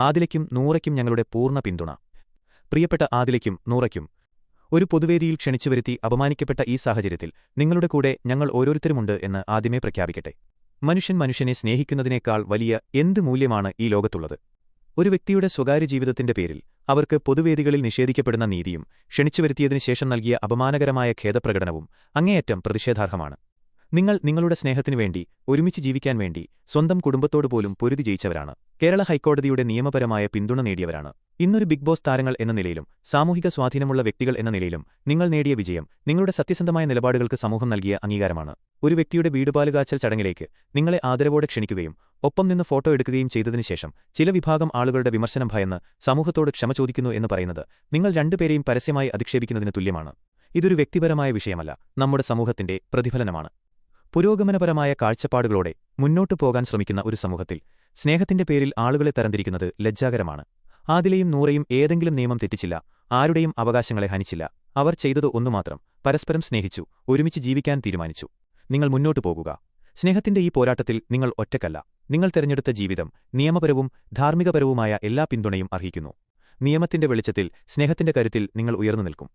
ആദിലയ്ക്കും നൂറയ്ക്കും ഞങ്ങളുടെ പൂർണ പിന്തുണ. പ്രിയപ്പെട്ട ആദിലയ്ക്കും നൂറയ്ക്കും ഒരു പൊതുവേദിയിൽ ക്ഷണിച്ചു വരുത്തി അപമാനിക്കപ്പെട്ട ഈ സാഹചര്യത്തിൽ നിങ്ങളുടെ കൂടെ ഞങ്ങൾ ഓരോരുത്തരുമുണ്ട് എന്ന് ആദ്യമേ പ്രഖ്യാപിക്കട്ടെ. മനുഷ്യൻ മനുഷ്യനെ സ്നേഹിക്കുന്നതിനേക്കാൾ വലിയ എന്ത് മൂല്യമാണ് ഈ ലോകത്തുള്ളത്? ഒരു വ്യക്തിയുടെ സ്വകാര്യ ജീവിതത്തിന്റെ പേരിൽ അവർക്ക് പൊതുവേദികളിൽ നിഷേധിക്കപ്പെടുന്ന നീതിയും ക്ഷണിച്ചുവരുത്തിയതിനു ശേഷം നൽകിയ അപമാനകരമായ ഖേദപ്രകടനവും അങ്ങേയറ്റം പ്രതിഷേധാർഹമാണ്. നിങ്ങൾ നിങ്ങളുടെ സ്നേഹത്തിനു വേണ്ടി ഒരുമിച്ച് ജീവിക്കാൻ വേണ്ടി സ്വന്തം കുടുംബത്തോട് പോലും പൊരുതി ജയിച്ചവരാണ്. കേരള ഹൈക്കോടതിയുടെ നിയമപരമായ പിന്തുണ നേടിയവരാണ്. ഇന്നൊരു ബിഗ് ബോസ് താരങ്ങൾ എന്ന നിലയിലും സാമൂഹിക സ്വാധീനമുള്ള വ്യക്തികൾ എന്ന നിലയിലും നിങ്ങൾ നേടിയ വിജയം നിങ്ങളുടെ സത്യസന്ധമായ നിലപാടുകൾക്ക് സമൂഹം നൽകിയ അംഗീകാരമാണ്. ഒരു വ്യക്തിയുടെ വീടുപാലുകാച്ചൽ ചടങ്ങിലേക്ക് നിങ്ങളെ ആദരവോടെ ക്ഷണിക്കുകയും ഒപ്പം നിന്ന് ഫോട്ടോ എടുക്കുകയും ചെയ്തതിനുശേഷം ചില വിഭാഗം ആളുകളുടെ വിമർശനം ഭയന്ന് സമൂഹത്തോട് ക്ഷമ ചോദിക്കുന്നു എന്ന് പറയുന്നത് നിങ്ങൾ രണ്ടുപേരെയും പരസ്യമായി അധിക്ഷേപിക്കുന്നതിന് തുല്യമാണ്. ഇതൊരു വ്യക്തിപരമായ വിഷയമല്ല നമ്മുടെ സമൂഹത്തിന്റെ പ്രതിഫലനമാണ്. പുരോഗമനപരമായ കാഴ്ചപ്പാടുകളോടെ മുന്നോട്ടു പോകാൻ ശ്രമിക്കുന്ന ഒരു സമൂഹത്തിൽ സ്നേഹത്തിന്റെ പേരിൽ ആളുകളെ തരംതിരിക്കുന്നത് ലജ്ജാകരമാണ്. ആദിലെയും നൂറയും ഏതെങ്കിലും നിയമം തെറ്റിച്ചില്ല ആരുടെയും അവകാശങ്ങളെ ഹനിച്ചില്ല. അവർ ചെയ്തത് ഒന്നുമാത്രം പരസ്പരം സ്നേഹിച്ചു ഒരുമിച്ച് ജീവിക്കാൻ തീരുമാനിച്ചു. നിങ്ങൾ മുന്നോട്ടു പോകുക. സ്നേഹത്തിന്റെ ഈ പോരാട്ടത്തിൽ നിങ്ങൾ ഒറ്റക്കല്ല. നിങ്ങൾ തെരഞ്ഞെടുത്ത ജീവിതം നിയമപരവും ധാർമ്മികപരവുമായ എല്ലാ പിന്തുണയും അർഹിക്കുന്നു. നിയമത്തിന്റെ വെളിച്ചത്തിൽ സ്നേഹത്തിന്റെ കരുത്തിൽ നിങ്ങൾ ഉയർന്നു നിൽക്കും.